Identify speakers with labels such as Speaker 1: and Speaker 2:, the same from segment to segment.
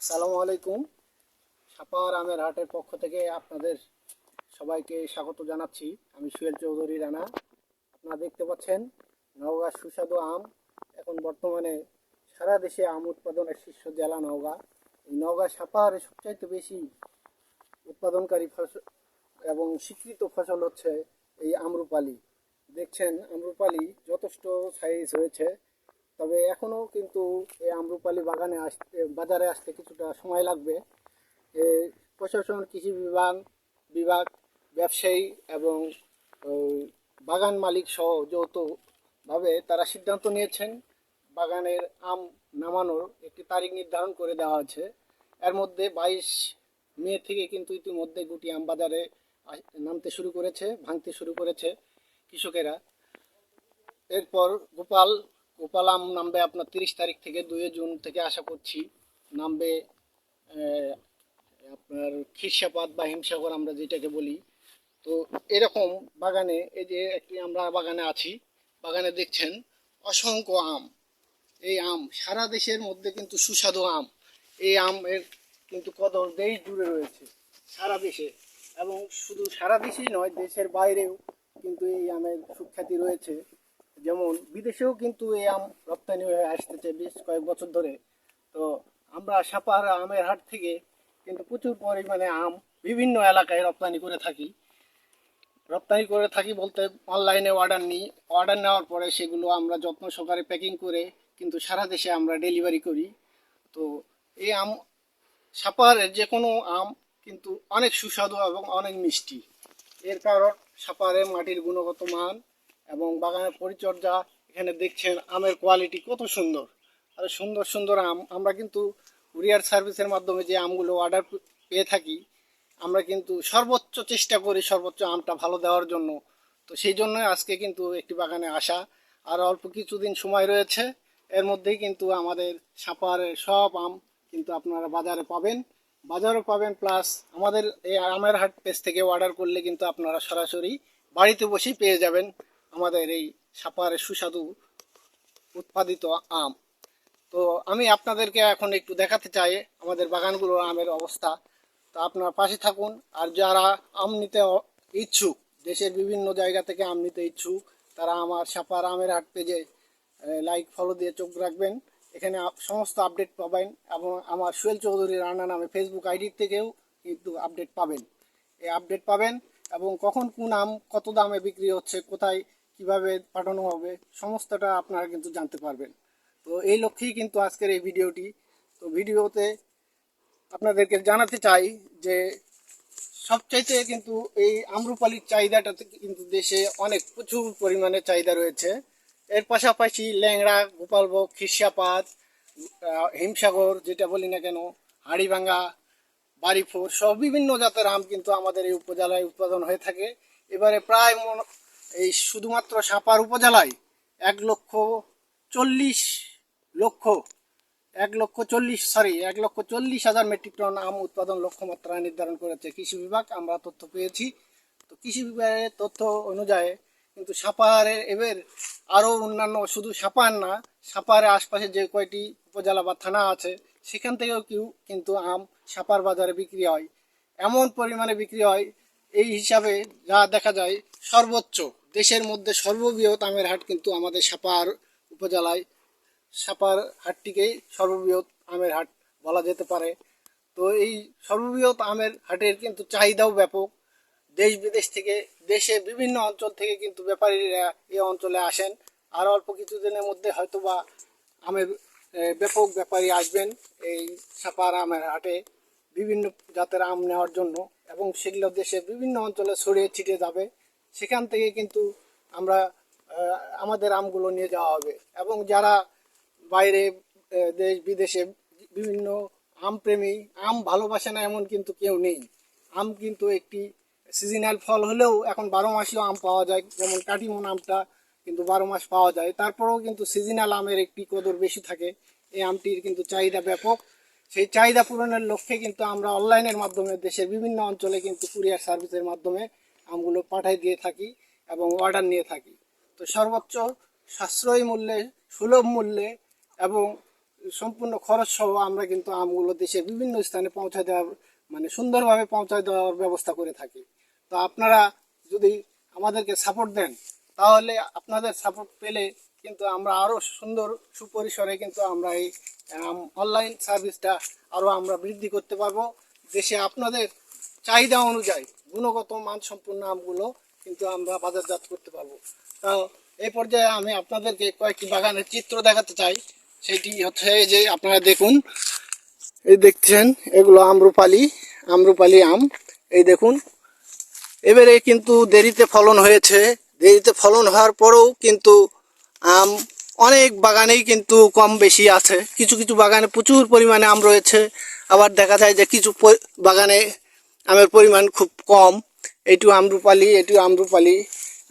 Speaker 1: আসসালামু আলাইকুম। সাপার আমের হাটের পক্ষ থেকে আপনাদের সবাইকে স্বাগত জানাচ্ছি। আমি সুয়েল চৌধুরী রানা। আপনারা দেখতে পাচ্ছেন নওগাঁ সুস্বাদু আম। এখন বর্তমানে সারা দেশে আম উৎপাদনের শীর্ষ জেলা নওগাঁ। এই নওগাঁ সাপার সবচাইতে বেশি উৎপাদনকারী ফসল এবং স্বীকৃত ফসল হচ্ছে এই আমরুপালি। দেখছেন, আমরুপালি যথেষ্ট সাইজ হয়েছে। তবে এখনও কিন্তু এই আমরুপালি বাগানে আসতে, বাজারে আসতে কিছুটা সময় লাগবে। প্রশাসন, কৃষি বিভাগ বিভাগ, ব্যবসায়ী এবং বাগান মালিক সহ যৌথভাবে তারা সিদ্ধান্ত নিয়েছেন, বাগানের আম নামানোর একটি তারিখ নির্ধারণ করে দেওয়া আছে। এর মধ্যে বাইশ মে থেকে কিন্তু ইতিমধ্যে গুটি আম বাজারে নামতে শুরু করেছে, ভাঙতে শুরু করেছে কৃষকেরা। এরপর গোপাল গোপাল আম নামবে আপনার তিরিশ তারিখ থেকে দুই জুন থেকে আশা করছি। নামবে আপনার খিরসাপাত বা হিমসাগর আমরা যেটাকে বলি। তো এরকম বাগানে, এই যে একটি আমরা বাগানে আছি, বাগানে দেখছেন অসংখ্য আম। এই আম সারা দেশের মধ্যে কিন্তু সুস্বাদু আম। এই আমের কিন্তু কদর দেশ জুড়ে রয়েছে, সারা দেশে। এবং শুধু সারা দেশেই নয়, দেশের বাইরেও কিন্তু এই আমের সুখ্যাতি রয়েছে। যেমন বিদেশেও কিন্তু এই আম রপ্তানি হয়ে আসতেছে বেশ কয়েক বছর ধরে। তো আমরা সাপার আমের হাট থেকে কিন্তু প্রচুর পরিমাণে আম বিভিন্ন এলাকায় রপ্তানি করে থাকি। রপ্তানি করে থাকি বলতে অনলাইনে অর্ডার নিই। অর্ডার নেওয়ার পরে সেগুলো আমরা যত্ন সহকারে প্যাকিং করে কিন্তু সারা দেশে আমরা ডেলিভারি করি। তো এই আম সাপারের যে কোনো আম কিন্তু অনেক সুস্বাদু এবং অনেক মিষ্টি। এর কারণ সাপারের মাটির গুণগত মান এবং বাগানের পরিচর্যা এখানে দেখছেন, আমের কোয়ালিটি কত সুন্দর। আর সুন্দর সুন্দর আম। আমরা কিন্তু কুরিয়ার সার্ভিসের মাধ্যমে যে আমগুলো অর্ডার পেয়ে থাকি, আমরা কিন্তু সর্বোচ্চ চেষ্টা করি সর্বোচ্চ আমটা ভালো দেওয়ার জন্য। তো সেই জন্য আজকে কিন্তু একটি বাগানে আসা। আর অল্প কিছুদিন সময় রয়েছে, এর মধ্যেই কিন্তু আমাদের সাপারের সব আম কিন্তু আপনারা বাজারে পাবেন। বাজারও পাবেন, প্লাস আমাদের এই আমের হাট পেজ থেকে অর্ডার করলে কিন্তু আপনারা সরাসরি বাড়িতে বসেই পেয়ে যাবেন। আমাদের এই সাপারের সুস্বাদু উৎপাদিত আম। তো আমি আপনাদেরকে এখন একটু দেখাতে চাই আমাদের বাগানগুলোর আমের অবস্থা। তো আপনারা পাশে থাকুন, আর যারা আম নিতে ইচ্ছুক, দেশের বিভিন্ন জায়গা থেকে আম নিতে ইচ্ছুক, তারা আমার সাপার আমের হাট পেজে লাইক ফলো দিয়ে চোখ রাখবেন। এখানে সমস্ত আপডেট পাবেন এবং আমার সুয়েল চৌধুরী রান্না নামে ফেসবুক আইডি থেকেও কিন্তু আপডেট পাবেন। এই আপডেট পাবেন এবং কখন কোন আম কত দামে বিক্রি হচ্ছে, কোথায় কীভাবে পাঠানো হবে, সমস্তটা আপনারা কিন্তু জানতে পারবেন। তো এই লক্ষ্যেই কিন্তু আজকের এই ভিডিওটি। তো ভিডিওতে আপনাদেরকে জানাতে চাই যে, সবচাইতে কিন্তু এই আমরুপালির চাহিদাটাতে কিন্তু দেশে অনেক প্রচুর পরিমাণে চাহিদা রয়েছে। এর পাশাপাশি ল্যাংড়া, গোপালভোগ খিরসাপাত হিমসাগর, যেটা বলি না কেন, হাড়িভাঙ্গা বাড়িফোর সব বিভিন্ন জাতের আম কিন্তু আমাদের এই উপজেলায় উৎপাদন হয়ে থাকে। এবারে প্রায় এই শুধুমাত্র সাপার উপজেলায় এক লক্ষ চল্লিশ লক্ষ, এক লক্ষ চল্লিশ সরি এক লক্ষ চল্লিশ হাজার মেট্রিক টন আম উৎপাদন লক্ষ্যমাত্রা নির্ধারণ করেছে কৃষি বিভাগ। আমরা তথ্য পেয়েছি। তো কৃষি বিভাগের তথ্য অনুযায়ী কিন্তু সাপাহারের এবার আরও অন্যান্য শুধু সাপাহার না সাপাহারের আশপাশে যে কয়টি উপজেলা বা থানা আছে, সেখান থেকেও কেউ, কিন্তু আম সাপার বাজারে বিক্রি হয়। এমন পরিমাণে বিক্রি হয়, এই হিসাবে যা দেখা যায় সর্বোচ্চ। দেশের মধ্যে সর্ববৃহৎ আমের হাট কিন্তু আমাদের সাপাহার উপজেলায়, সাপার হাটটিকেই সর্ববৃহৎ আমের হাট বলা যেতে পারে। তো এই সর্ববৃহৎ আমের হাটের কিন্তু চাহিদাও ব্যাপক। দেশ বিদেশ থেকে, দেশে বিভিন্ন অঞ্চল থেকে কিন্তু ব্যাপারীরা এই অঞ্চলে আসেন। আর অল্প কিছুদিনের মধ্যে হয়তো বা আমের ব্যাপক ব্যাপারী আসবেন এই সাপার আমের হাটে বিভিন্ন জাতের আম নেওয়ার জন্য এবং সেগুলো দেশের বিভিন্ন অঞ্চলে ছড়িয়ে ছিটিয়ে যাবে। সেখান থেকে কিন্তু আমরা আমাদের আমগুলো নিয়ে যাওয়া হবে। এবং যারা বাইরে দেশ বিদেশে বিভিন্ন আম প্রেমী আম ভালোবাসে না এমন কিন্তু কেউ নেই। আম কিন্তু একটি সিজনাল ফল হলেও এখন বারো মাসেও আম পাওয়া যায়। যেমন কাটিমন আমটা কিন্তু বারো মাস পাওয়া যায়। তারপরেও কিন্তু সিজনাল আমের একটি কদর বেশি থাকে। এই আমটির কিন্তু চাহিদা ব্যাপক। সেই চাহিদা পূরণের লক্ষ্যে কিন্তু আমরা অনলাইনের মাধ্যমে দেশের বিভিন্ন অঞ্চলে কিন্তু কুরিয়ার সার্ভিসের মাধ্যমে আমগুলো পাঠাই দিয়ে থাকি এবং অর্ডার নিয়ে থাকি। তো সর্বোচ্চ সাশ্রয়ী মূল্যে, সুলভ মূল্যে এবং সম্পূর্ণ খরচ সহ আমরা কিন্তু আমগুলো দেশের বিভিন্ন স্থানে পৌঁছায় দেওয়ার মানে সুন্দরভাবে পৌঁছায় দেওয়ার ব্যবস্থা করে থাকি। তো আপনারা যদি আমাদেরকে সাপোর্ট দেন, তাহলে আপনাদের সাপোর্ট পেলে কিন্তু আমরা আরও সুন্দর সুপরিসরে কিন্তু আমরা এই অনলাইন সার্ভিসটা আরও আমরা বৃদ্ধি করতে পারব। দেশে আপনাদের চাহিদা অনুযায়ী গুণগত মানসম্পন্ন আমগুলো কিন্তু আমরা বাজারজাত করতে পারব। তো এই পর্যায়ে আমি আপনাদেরকে কয়েকটি বাগানের চিত্র দেখাতে চাই। সেটি হচ্ছে যে আপনারা দেখুন, এই দেখছেন এগুলো আমরুপালি আমরুপালি আম। এই দেখুন, এবারে কিন্তু দেরিতে ফলন হয়েছে। দেরিতে ফলন হওয়ার পরেও কিন্তু আম অনেক বাগানেই কিন্তু কম বেশি আছে। কিছু কিছু বাগানে প্রচুর পরিমাণে আম রয়েছে। আবার দেখা যায় যে কিছু বাগানে আমের পরিমাণ খুব কম। এটু আমরুপালি এটু আমরুপালি।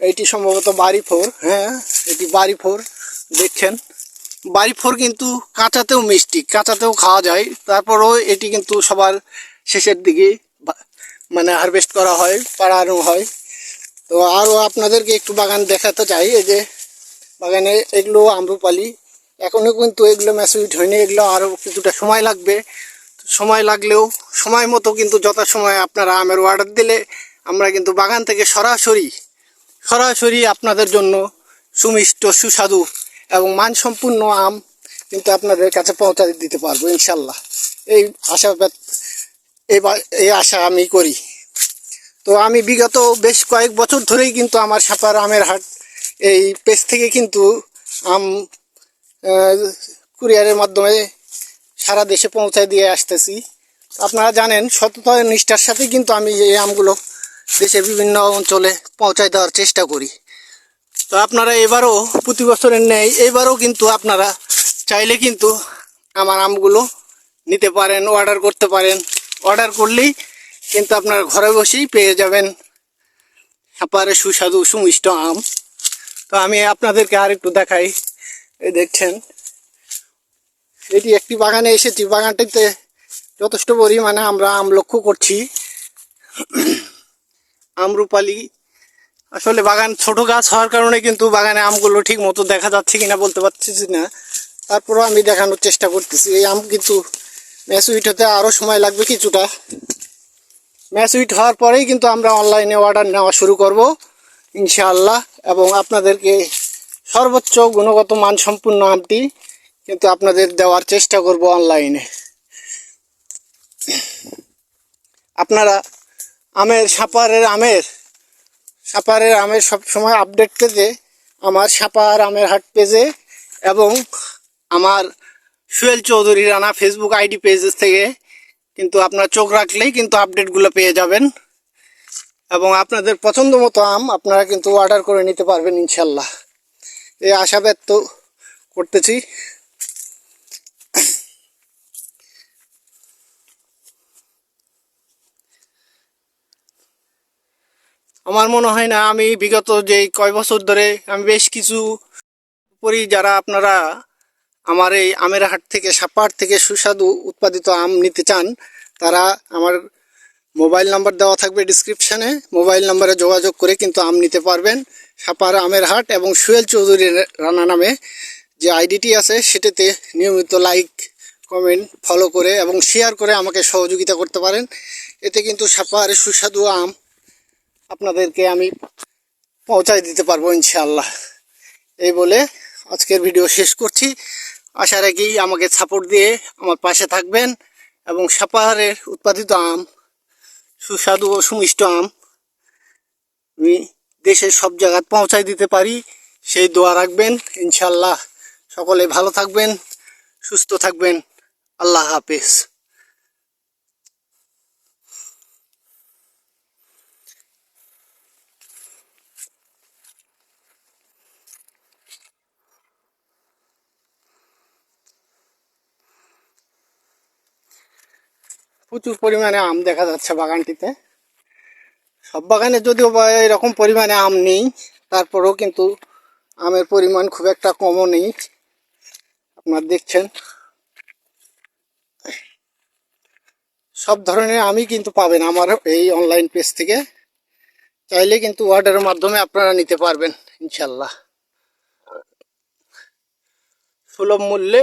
Speaker 1: এইটি সম্ভবত বাড়ি ফোর হ্যাঁ এটি বাড়ি ফোর দেখছেন। বাড়ি ফোর কিন্তু কাঁচাতেও মিষ্টি, কাঁচাতেও খাওয়া যায়। তারপরেও এটি কিন্তু সবার শেষের দিকে মানে হারভেস্ট করা হয়, পাড়ানো হয়। তো আরও আপনাদেরকে একটু বাগান দেখাতে চাই, এই যে বাগানে এগুলো আমরুপালি। এখনও কিন্তু এগুলো ম্যাচুইট হয়নি, এগুলো আরও কিছুটা সময় লাগবে। সময় লাগলেও সময় মতো কিন্তু যথাসময়ে আপনারা আমের অর্ডার দিলে আমরা কিন্তু বাগান থেকে সরাসরি সরাসরি আপনাদের জন্য সুমিষ্ট, সুস্বাদু এবং মানসম্পন্ন আম কিন্তু আপনাদের কাছে পৌঁছে দিতে পারব ইনশাল্লাহ। এই আশা এই আশা আমি করি। তো আমি বিগত বেশ কয়েক বছর ধরেই কিন্তু আমার সাপার আমের হাট, এই পেজ থেকে কিন্তু আম কুরিয়ারের মাধ্যমে সারা দেশে পৌঁছায় দিয়ে আসতেছি। আপনারা জানেন সততা নিষ্ঠার সাথে কিন্তু আমি এই আমগুলো দেশের বিভিন্ন অঞ্চলে পৌঁছায় দেওয়ার চেষ্টা করি। তো আপনারা এবারও প্রতি বছরের নেই এবারও কিন্তু আপনারা চাইলে কিন্তু আমার আমগুলো নিতে পারেন, অর্ডার করতে পারেন। অর্ডার করলেই কিন্তু আপনারা ঘরে বসেই পেয়ে যাবেন। সাপারে সুস্বাদু, সুমিষ্ট আম। তো আমি আপনাদেরকে আর একটু দেখাই দেখছেন এটি একটি বাগানে এসেছি। বাগানটিতে যথেষ্ট পরিমাণে আমরা আম লক্ষ্য করছি। আমরুপালি আসলে বাগান ছোট গাছ হওয়ার কারণে কিন্তু বাগানে আমগুলো ঠিক মতো দেখা যাচ্ছে কিনা বলতে পারছি না। তারপরেও আমি দেখানোর চেষ্টা করতেছি। এই আম কিন্তু ম্যাচুইট হতে আরও সময় লাগবে কিছুটা। ম্যাচুইট হওয়ার পরেই কিন্তু আমরা অনলাইনে অর্ডার নেওয়া শুরু করব, ইনশাআল্লাহ। এবং আপনাদেরকে সর্বোচ্চ গুণগত মানসম্পন্ন আমটি কিন্তু আপনাদের দেওয়ার চেষ্টা করব অনলাইনে আপনারা আমের, সাপারের আমের সাপারের আমের সব সময় আপডেট পেতে আমার সাপার আমের হাট পেজে এবং আমার Suel Chowdhury Rana Facebook ID pages থেকে কিন্তু আপনার চোখ রাখলেই কিন্তু আপডেটগুলো পেয়ে যাবেন। এবং আপনাদের পছন্দ মতো আম আপনারা কিন্তু অর্ডার করে নিতে পারবেন ইনশাল্লাহ। এই আশা ব্যক্ত করতেছি। আমার মনে হয় না, আমি বিগত যে কয় বছর ধরে আমি বেশ কিছু পরি যারা আপনারা আমার এই আমের হাট থেকে সাপাহাট থেকে সুস্বাদু উৎপাদিত আম নিতে চান, তারা আমার মোবাইল নাম্বার দেওয়া থাকবে ডিসক্রিপশানে মোবাইল নাম্বারে যোগাযোগ করে কিন্তু আম নিতে পারবেন সাপার আমের হাট এবং সুয়েল চৌধুরী রানা নামে যে আইডিটি আছে, সেটাতে নিয়মিত লাইক কমেন্ট ফলো করে এবং শেয়ার করে আমাকে সহযোগিতা করতে পারেন। এতে কিন্তু সাপাহারের সুস্বাদু আম আপনাদেরকে আমি পৌঁছায় দিতে পারব ইনশাআল্লাহ। এই বলে আজকের ভিডিও শেষ করছি। আশা রাখি আমাকে সাপোর্ট দিয়ে আমার পাশে থাকবেন এবং সাপাহারের উৎপাদিত আম, সুস্বাদু ও সুমিষ্ট আম আমি দেশের সব জায়গায় পৌঁছায় দিতে পারি। সেই দোয়া রাখবেন ইনশাল্লাহ সকলে ভালো থাকবেন, সুস্থ থাকবেন। আল্লাহ হাফেজ। প্রচুর পরিমাণে আম দেখা যাচ্ছে বাগানটিতে। সব বাগানে যদিও এরকম পরিমাণে আম নেই, তারপরেও কিন্তু আমের পরিমাণ খুব একটা কমও নেই। আপনার দেখছেন। সব ধরনের আমই কিন্তু পাবেন আমার এই অনলাইন পেজ থেকে। চাইলে কিন্তু অর্ডারের মাধ্যমে আপনারা নিতে পারবেন ইনশাল্লাহ সুলভ মূল্যে